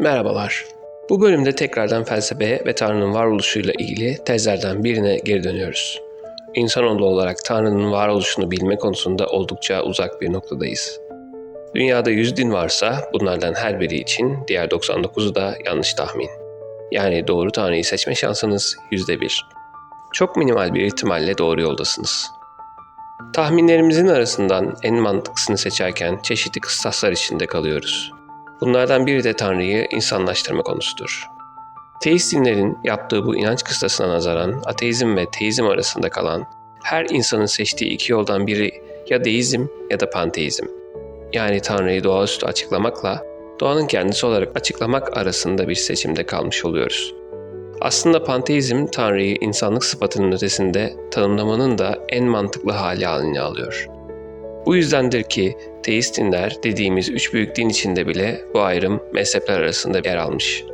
Merhabalar. Bu bölümde tekrardan felsefeye ve Tanrı'nın varoluşuyla ilgili tezlerden birine geri dönüyoruz. İnsanoğlu olarak Tanrı'nın varoluşunu bilme konusunda oldukça uzak bir noktadayız. Dünyada 100 din varsa bunlardan her biri için diğer 99'u da yanlış tahmin. Yani doğru Tanrı'yı seçme şansınız %1. Çok minimal bir ihtimalle doğru yoldasınız. Tahminlerimizin arasından en mantıklısını seçerken çeşitli kıstaslar içinde kalıyoruz. Bunlardan biri de Tanrı'yı insanlaştırma konusudur. Teist dinlerin yaptığı bu inanç kıstasına nazaran ateizm ve teizm arasında kalan her insanın seçtiği iki yoldan biri ya deizm ya da panteizm. Yani Tanrı'yı doğaüstü açıklamakla doğanın kendisi olarak açıklamak arasında bir seçimde kalmış oluyoruz. Aslında panteizm Tanrı'yı insanlık sıfatının ötesinde tanımlamanın da en mantıklı hali haline alıyor. Bu yüzdendir ki teist dinler dediğimiz üç büyük din içinde bile bu ayrım mezhepler arasında yer almış.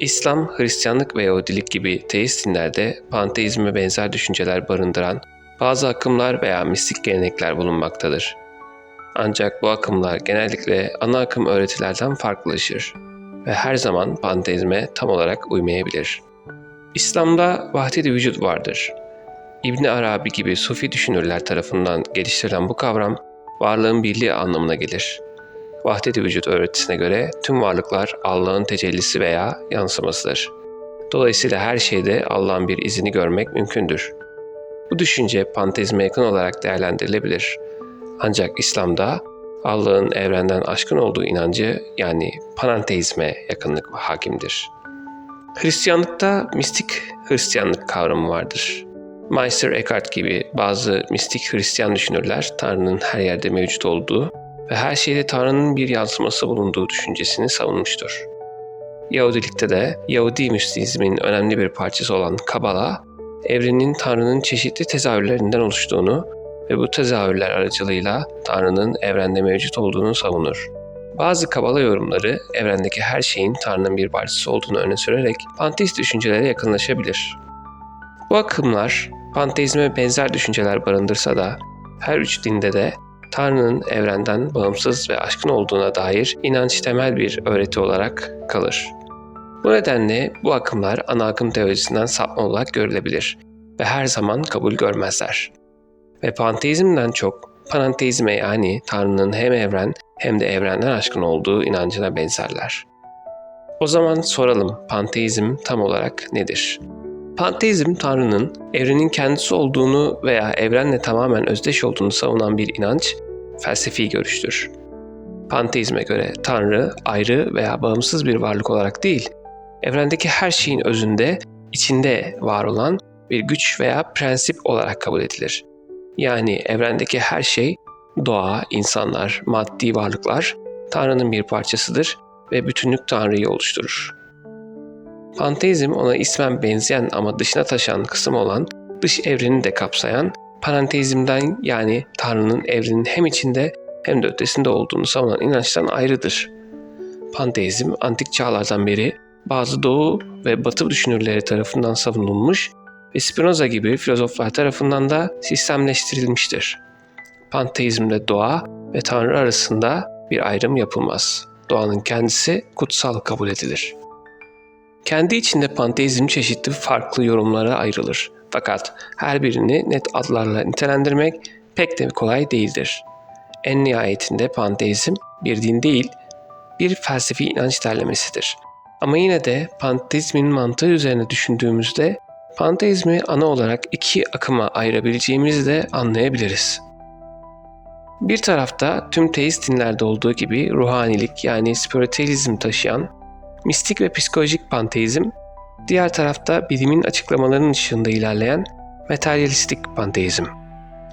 İslam, Hristiyanlık ve Yahudilik gibi teist dinlerde panteizme benzer düşünceler barındıran bazı akımlar veya mistik gelenekler bulunmaktadır. Ancak bu akımlar genellikle ana akım öğretilerden farklılaşır ve her zaman panteizme tam olarak uymayabilir. İslam'da vahdet-i vücut vardır. İbn Arabi gibi sufi düşünürler tarafından geliştirilen bu kavram varlığın birliği anlamına gelir. Vahdet-i vücut öğretisine göre tüm varlıklar Allah'ın tecellisi veya yansımasıdır. Dolayısıyla her şeyde Allah'ın bir izini görmek mümkündür. Bu düşünce panteizme yakın olarak değerlendirilebilir. Ancak İslam'da Allah'ın evrenden aşkın olduğu inancı yani panenteizme yakınlık hakimdir. Hristiyanlıkta mistik Hristiyanlık kavramı vardır. Meister Eckhart gibi bazı mistik Hristiyan düşünürler Tanrı'nın her yerde mevcut olduğu ve her şeyde Tanrı'nın bir yansıması bulunduğu düşüncesini savunmuştur. Yahudilikte de Yahudi müstizmin önemli bir parçası olan Kabala, evrenin Tanrı'nın çeşitli tezahürlerinden oluştuğunu ve bu tezahürler aracılığıyla Tanrı'nın evrende mevcut olduğunu savunur. Bazı Kabala yorumları evrendeki her şeyin Tanrı'nın bir parçası olduğunu öne sürerek panteist düşüncelere yakınlaşabilir. Bu akımlar panteizme benzer düşünceler barındırsa da her üç dinde de Tanrı'nın evrenden bağımsız ve aşkın olduğuna dair inanç temel bir öğreti olarak kalır. Bu nedenle bu akımlar ana akım teorisinden sapma olarak görülebilir ve her zaman kabul görmezler. Ve panteizmden çok panenteizme yani Tanrı'nın hem evren hem de evrenden aşkın olduğu inancına benzerler. O zaman soralım panteizm tam olarak nedir? Panteizm Tanrı'nın evrenin kendisi olduğunu veya evrenle tamamen özdeş olduğunu savunan bir inanç, felsefi görüştür. Panteizme göre Tanrı ayrı veya bağımsız bir varlık olarak değil, evrendeki her şeyin özünde, içinde var olan bir güç veya prensip olarak kabul edilir. Yani evrendeki her şey, doğa, insanlar, maddi varlıklar Tanrı'nın bir parçasıdır ve bütünlük Tanrı'yı oluşturur. Panteizm ona ismen benzeyen ama dışına taşan kısım olan dış evreni de kapsayan panenteizmden yani Tanrı'nın evrenin hem içinde hem de ötesinde olduğunu savunan inançtan ayrıdır. Panteizm antik çağlardan beri bazı doğu ve batı düşünürleri tarafından savunulmuş ve Spinoza gibi filozoflar tarafından da sistemleştirilmiştir. Panteizmde doğa ve Tanrı arasında bir ayrım yapılmaz. Doğanın kendisi kutsal kabul edilir. Kendi içinde panteizm çeşitli farklı yorumlara ayrılır. Fakat her birini net adlarla nitelendirmek pek de kolay değildir. En nihayetinde panteizm bir din değil, bir felsefi inanç derlemesidir. Ama yine de panteizmin mantığı üzerine düşündüğümüzde panteizmi ana olarak iki akıma ayırabileceğimizi de anlayabiliriz. Bir tarafta tüm teist dinlerde olduğu gibi ruhanilik yani spiritüalizm taşıyan mistik ve psikolojik panteizm, diğer tarafta bilimin açıklamalarının ışığında ilerleyen materyalistik panteizm.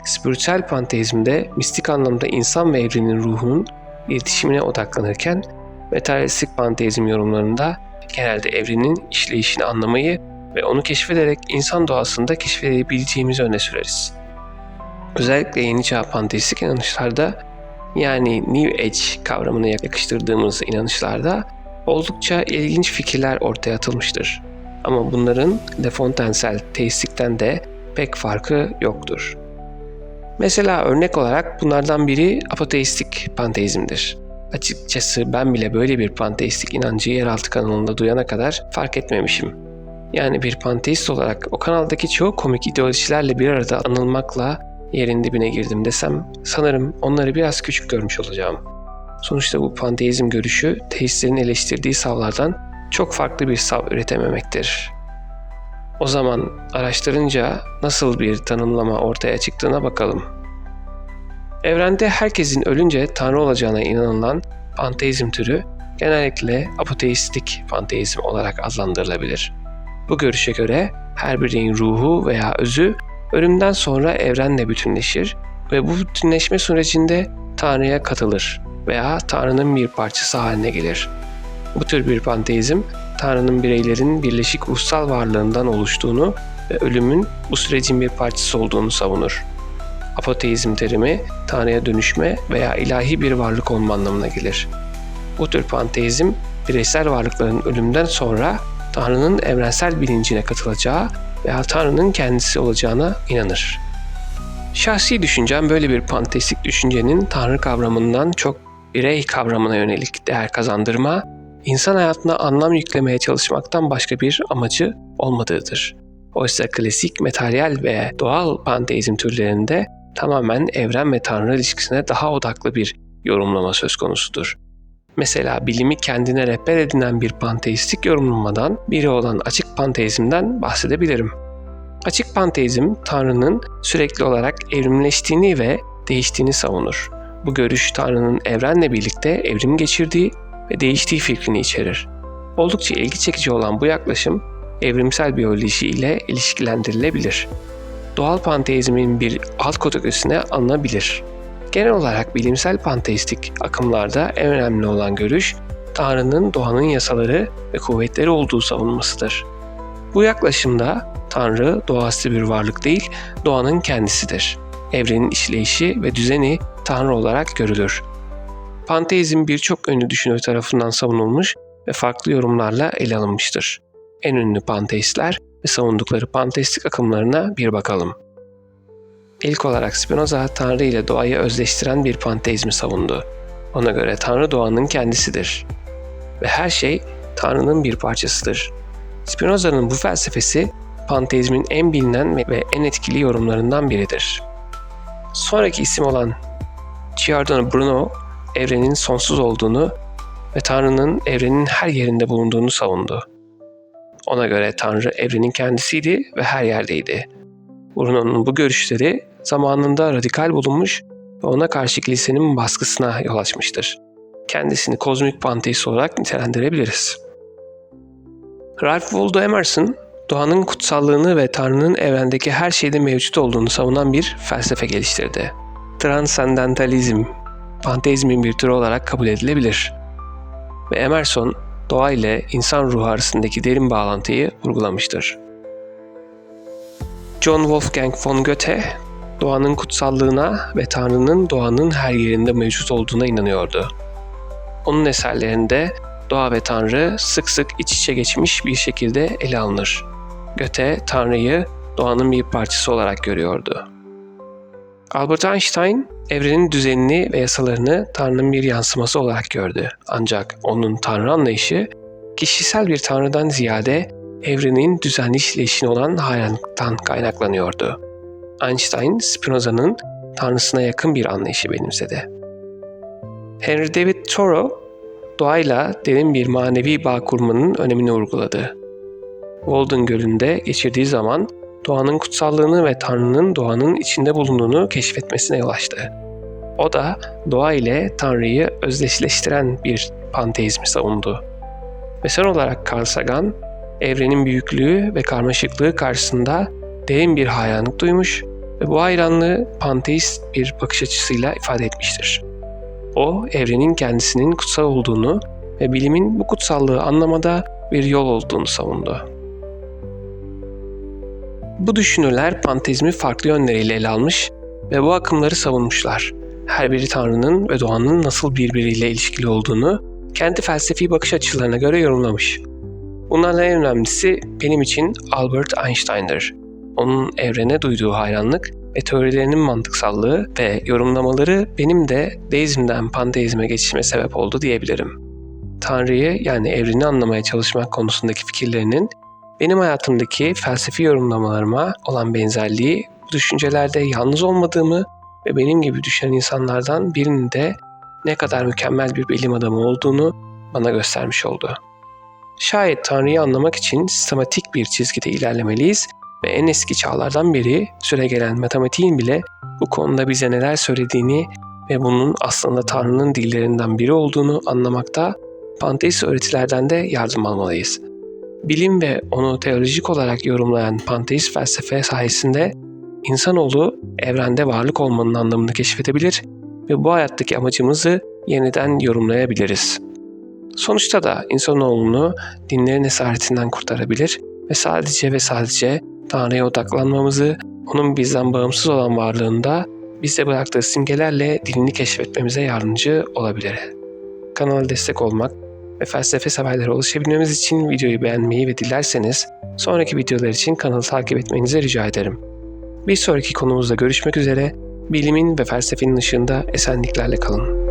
Spiritüel panteizmde mistik anlamda insan ve evrenin ruhunun iletişimine odaklanırken, materyalistik panteizm yorumlarında genelde evrenin işleyişini anlamayı ve onu keşfederek insan doğasında keşfedebileceğimizi öne süreriz. Özellikle yeni çağ panteistik inanışlarda yani New Age kavramını yakıştırdığımız inanışlarda oldukça ilginç fikirler ortaya atılmıştır. Ama bunların Le teistikten de pek farkı yoktur. Mesela örnek olarak bunlardan biri apoteistik panteizmdir. Açıkçası ben bile böyle bir panteistik inancı yeraltı kanalında duyana kadar fark etmemişim. Yani bir panteist olarak o kanaldaki çoğu komik ideolojilerle bir arada anılmakla yerin dibine girdim desem sanırım onları biraz küçük görmüş olacağım. Sonuçta bu panteizm görüşü teistlerin eleştirdiği savlardan çok farklı bir sav üretememektir. O zaman araştırınca nasıl bir tanımlama ortaya çıktığına bakalım. Evrende herkesin ölünce Tanrı olacağına inanılan panteizm türü genellikle apoteistik panteizm olarak adlandırılabilir. Bu görüşe göre her bireyin ruhu veya özü ölümden sonra evrenle bütünleşir ve bu bütünleşme sürecinde Tanrı'ya katılır veya Tanrı'nın bir parçası haline gelir. Bu tür bir panteizm, Tanrı'nın bireylerin birleşik ruhsal varlığından oluştuğunu ve ölümün bu sürecin bir parçası olduğunu savunur. Apoteizm terimi Tanrı'ya dönüşme veya ilahi bir varlık olma anlamına gelir. Bu tür panteizm, bireysel varlıkların ölümden sonra Tanrı'nın evrensel bilincine katılacağı veya Tanrı'nın kendisi olacağına inanır. Şahsi düşüncem böyle bir panteistik düşüncenin Tanrı kavramından çok birey kavramına yönelik değer kazandırma, insan hayatına anlam yüklemeye çalışmaktan başka bir amacı olmadığıdır. Oysa klasik materyal ve doğal panteizm türlerinde tamamen evren ve Tanrı ilişkisine daha odaklı bir yorumlama söz konusudur. Mesela bilimi kendine rehber edinen bir panteistik yorumlamadan biri olan açık panteizmden bahsedebilirim. Açık panteizm, Tanrı'nın sürekli olarak evrimleştiğini ve değiştiğini savunur. Bu görüş Tanrı'nın evrenle birlikte evrim geçirdiği ve değiştiği fikrini içerir. Oldukça ilgi çekici olan bu yaklaşım, evrimsel biyoloji ile ilişkilendirilebilir. Doğal panteizmin bir alt kategorisine alınabilir. Genel olarak bilimsel panteistik akımlarda en önemli olan görüş, Tanrı'nın doğanın yasaları ve kuvvetleri olduğu savunmasıdır. Bu yaklaşımda Tanrı doğası bir varlık değil, doğanın kendisidir. Evrenin işleyişi ve düzeni Tanrı olarak görülür. Panteizm birçok ünlü düşünür tarafından savunulmuş ve farklı yorumlarla ele alınmıştır. En ünlü panteistler ve savundukları panteistik akımlarına bir bakalım. İlk olarak Spinoza Tanrı ile doğayı özleştiren bir panteizmi savundu. Ona göre Tanrı doğanın kendisidir ve her şey Tanrı'nın bir parçasıdır. Spinoza'nın bu felsefesi panteizmin en bilinen ve en etkili yorumlarından biridir. Sonraki isim olan Giordano Bruno, evrenin sonsuz olduğunu ve Tanrı'nın evrenin her yerinde bulunduğunu savundu. Ona göre Tanrı evrenin kendisiydi ve her yerdeydi. Bruno'nun bu görüşleri zamanında radikal bulunmuş ve ona karşı kilisenin baskısına yol açmıştır. Kendisini kozmik panteist olarak nitelendirebiliriz. Ralph Waldo Emerson, doğanın kutsallığını ve Tanrı'nın evrendeki her şeyde mevcut olduğunu savunan bir felsefe geliştirdi. Transcendentalizm, panteizmin bir türü olarak kabul edilebilir. Ve Emerson, doğa ile insan ruhu arasındaki derin bağlantıyı vurgulamıştır. John Wolfgang von Goethe, doğanın kutsallığına ve Tanrı'nın doğanın her yerinde mevcut olduğuna inanıyordu. Onun eserlerinde doğa ve Tanrı sık sık iç içe geçmiş bir şekilde ele alınır. Göte Tanrı'yı doğanın bir parçası olarak görüyordu. Albert Einstein, evrenin düzenini ve yasalarını Tanrı'nın bir yansıması olarak gördü. Ancak onun Tanrı anlayışı, kişisel bir Tanrı'dan ziyade evrenin düzenli işleyişine olan hayranlıktan kaynaklanıyordu. Einstein, Spinoza'nın Tanrısına yakın bir anlayışı benimsedi. Henry David Thoreau, doğayla derin bir manevi bağ kurmanın önemini vurguladı. Walden Gölü'nde geçirdiği zaman doğanın kutsallığını ve Tanrı'nın doğanın içinde bulunduğunu keşfetmesine yol açtı. O da doğa ile Tanrı'yı özdeşleştiren bir panteizmi savundu. Ve son olarak Carl Sagan, evrenin büyüklüğü ve karmaşıklığı karşısında derin bir hayranlık duymuş ve bu hayranlığı panteist bir bakış açısıyla ifade etmiştir. O, evrenin kendisinin kutsal olduğunu ve bilimin bu kutsallığı anlamada bir yol olduğunu savundu. Bu düşünürler panteizmi farklı yönleriyle ele almış ve bu akımları savunmuşlar. Her biri Tanrı'nın ve doğanın nasıl birbiriyle ilişkili olduğunu kendi felsefi bakış açılarına göre yorumlamış. Bunlardan en önemlisi benim için Albert Einstein'dır. Onun evrene duyduğu hayranlık ve teorilerinin mantıksallığı ve yorumlamaları benim de deizmden panteizme geçişime sebep oldu diyebilirim. Tanrı'yı yani evreni anlamaya çalışmak konusundaki fikirlerinin benim hayatımdaki felsefi yorumlamalarıma olan benzerliği bu düşüncelerde yalnız olmadığımı ve benim gibi düşünen insanlardan birinin de ne kadar mükemmel bir bilim adamı olduğunu bana göstermiş oldu. Şayet Tanrı'yı anlamak için sistematik bir çizgide ilerlemeliyiz ve en eski çağlardan beri süregelen matematiğin bile bu konuda bize neler söylediğini ve bunun aslında Tanrı'nın dillerinden biri olduğunu anlamakta panteist öğretilerden de yardım almalıyız. Bilim ve onu teolojik olarak yorumlayan panteist felsefe sayesinde insanoğlu evrende varlık olmanın anlamını keşfedebilir ve bu hayattaki amacımızı yeniden yorumlayabiliriz. Sonuçta da insanoğlunu dinlerin esaretinden kurtarabilir ve sadece ve sadece Tanrı'ya odaklanmamızı, onun bizden bağımsız olan varlığında bize bıraktığı simgelerle dilini keşfetmemize yardımcı olabilir. Kanala destek olmak ve felsefe severlere ulaşabilmemiz için videoyu beğenmeyi ve dilerseniz sonraki videolar için kanalı takip etmenizi rica ederim. Bir sonraki konumuzda görüşmek üzere, bilimin ve felsefenin ışığında esenliklerle kalın.